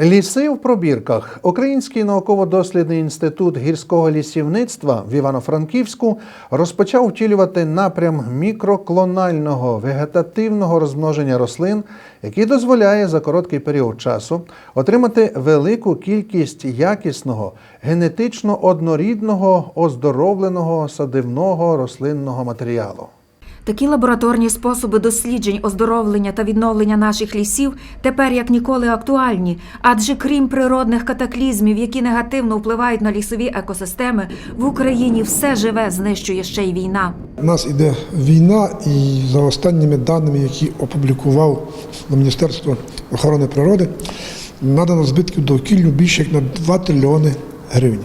Ліси в пробірках. Український науково-дослідний інститут гірського лісівництва в Івано-Франківську розпочав втілювати напрям мікроклонального вегетативного розмноження рослин, який дозволяє за короткий період часу отримати велику кількість якісного, генетично однорідного, оздоровленого садивного рослинного матеріалу. Такі лабораторні способи досліджень, оздоровлення та відновлення наших лісів тепер як ніколи актуальні, адже крім природних катаклізмів, які негативно впливають на лісові екосистеми, в Україні все живе знищує ще й війна. У нас іде війна, і за останніми даними, які опублікував Міністерство охорони природи, надано збитків довкіллю більше як на 2 трильйони гривень.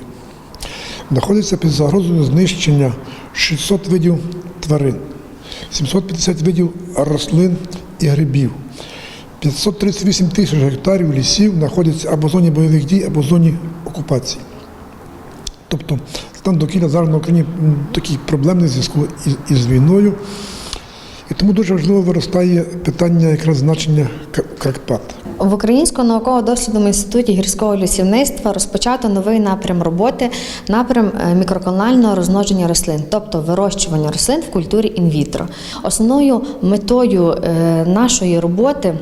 Знаходиться під загрозою знищення 600 видів тварин, 750 видів рослин і грибів. 538 тисяч гектарів лісів знаходяться або в зоні бойових дій, або в зоні окупації. Тобто стан довкілля зараз на Україні такий проблемний зв'язку із, із війною. І тому дуже важливо виростає питання якраз значення Карпат. В Українському науково-дослідному інституті гірського лісівництва розпочато новий напрям роботи, напрям мікроканального розмноження рослин, тобто вирощування рослин в культурі інвітро. Основною метою е, нашої роботи.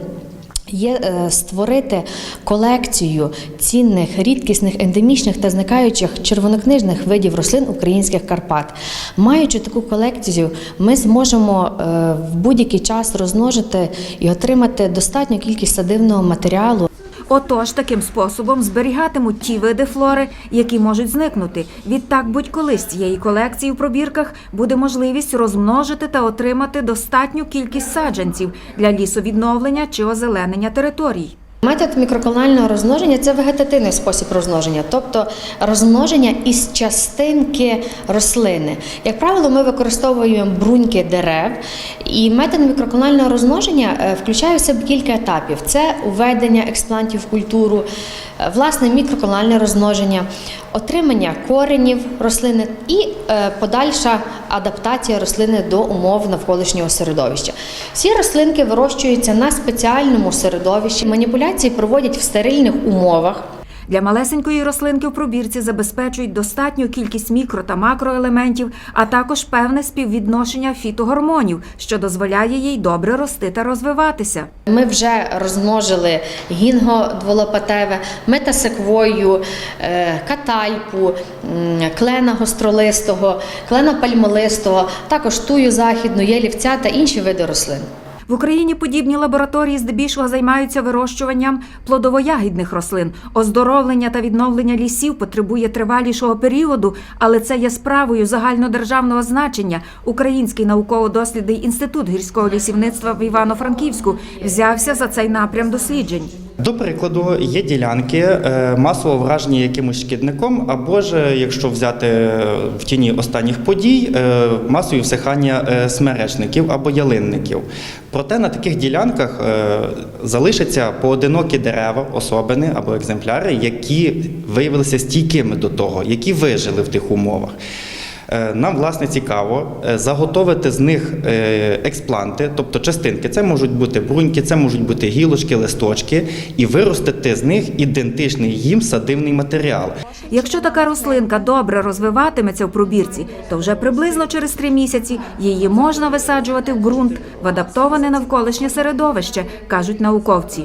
Є е, створити колекцію цінних, рідкісних, ендемічних та зникаючих червонокнижних видів рослин українських Карпат. Маючи таку колекцію, ми зможемо е, в будь-який час розмножити і отримати достатню кількість садивного матеріалу, Отож, таким способом зберігатимуть ті види флори, які можуть зникнути. Відтак, будь-коли з цієї колекції в пробірках буде можливість розмножити та отримати достатню кількість саджанців для лісовідновлення чи озеленення територій. Метод мікроколонального розмноження це вегетативний спосіб розмноження, тобто розмноження із частинки рослини. Як правило, ми використовуємо бруньки дерев, і метод мікроколонального розмноження е, включає в себе кілька етапів: це уведення експлантів в культуру, власне мікроколональне розмноження, отримання коренів рослини і е, подальша адаптація рослини до умов навколишнього середовища. Всі рослинки вирощуються на спеціальному середовищі. Маніпуляції проводять в стерильних умовах. Для малесенької рослинки в пробірці забезпечують достатню кількість мікро та макроелементів, а також певне співвідношення фітогормонів, що дозволяє їй добре рости та розвиватися. Ми вже розмножили гінго дволопатеве, метасеквою, е, катальпу, клена гостролистого, клена пальмолистого, також тую західну, єлівця та інші види рослин. В Україні подібні лабораторії здебільшого займаються вирощуванням плодово-ягідних рослин. Оздоровлення та відновлення лісів потребує тривалішого періоду, але це є справою загальнодержавного значення. Український науково-дослідний інститут гірського лісівництва в Івано-Франківську взявся за цей напрям досліджень. До прикладу, є ділянки е, масово вражені якимось шкідником, або ж, якщо взяти е, в тіні останніх подій, е, масові всихання смеречників або ялинників. Проте на таких ділянках залишаться поодинокі дерева, особини або екземпляри, які виявилися стійкими до того, які вижили в тих умовах. Е, Нам, власне, цікаво е, заготовити з них е, експланти, тобто частинки. Це можуть бути бруньки, це можуть бути гілочки, листочки, і виростити з них ідентичний їм садивний матеріал. Якщо така рослинка добре розвиватиметься в пробірці, то вже приблизно через три місяці її можна висаджувати в ґрунт в адаптоване навколишнє середовище, кажуть науковці.